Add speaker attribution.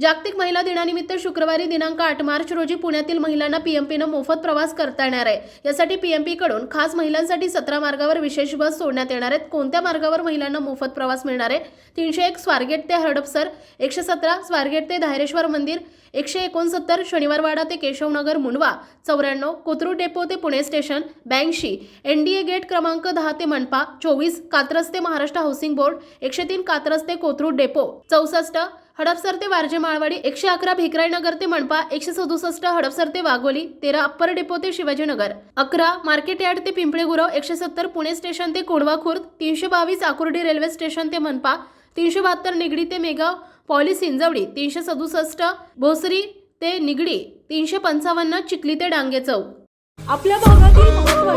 Speaker 1: जागतिक महिला दिनानिमित्त शुक्रवारी दिनांक आठ मार्च रोजी पुण्यातील महिलांना पीएमपीनं मोफत प्रवास करता येणार आहे. यासाठी पीएमपीकडून खास महिलांसाठी सतरा मार्गावर विशेष बस सोडण्यात येणार आहेत. कोणत्या मार्गावर महिलांना मोफत प्रवास मिळणार आहे? तीनशे एक स्वारगेट ते हडपसर एकशे सतरा स्वारगेट ते धायरेश्वर मंदिर एकशे एकोणसत्तर शनिवारवाडा ते केशवनगर मुंडवा चौऱ्याण्णव कोथरूड डेपो ते पुणे स्टेशन ब्याऐंशी एनडीए गेट क्रमांक दहा ते मनपा चोवीस कात्रज ते महाराष्ट्र हाऊसिंग बोर्ड एकशे तीन कात्रज ते कोथरूड डेपो चौसष्ट हडपसर ते वारजे माळवाडी एकशे अकरा भिकराईनगर ते मनपा एकशे सदुसष्ट हडपसर ते वाघोली तेरा अप्पर डेपो ते शिवाजीनगर अकरा मार्केट यार्ड ते पिंपळे गुरव एकशे सत्तर पुणे स्टेशन ते कोंढवा खुर्द तीनशे बावीस आकुर्डी रेल्वे स्टेशन ते मनपा तीनशे बहात्तर निगडी ते मेगाव पॉली सिंजवडी तीनशे सदुसष्ट भोसरी ते निगडी तीनशे पंचावन्न चिखली ते डांगे चौक.
Speaker 2: आपल्या भागातील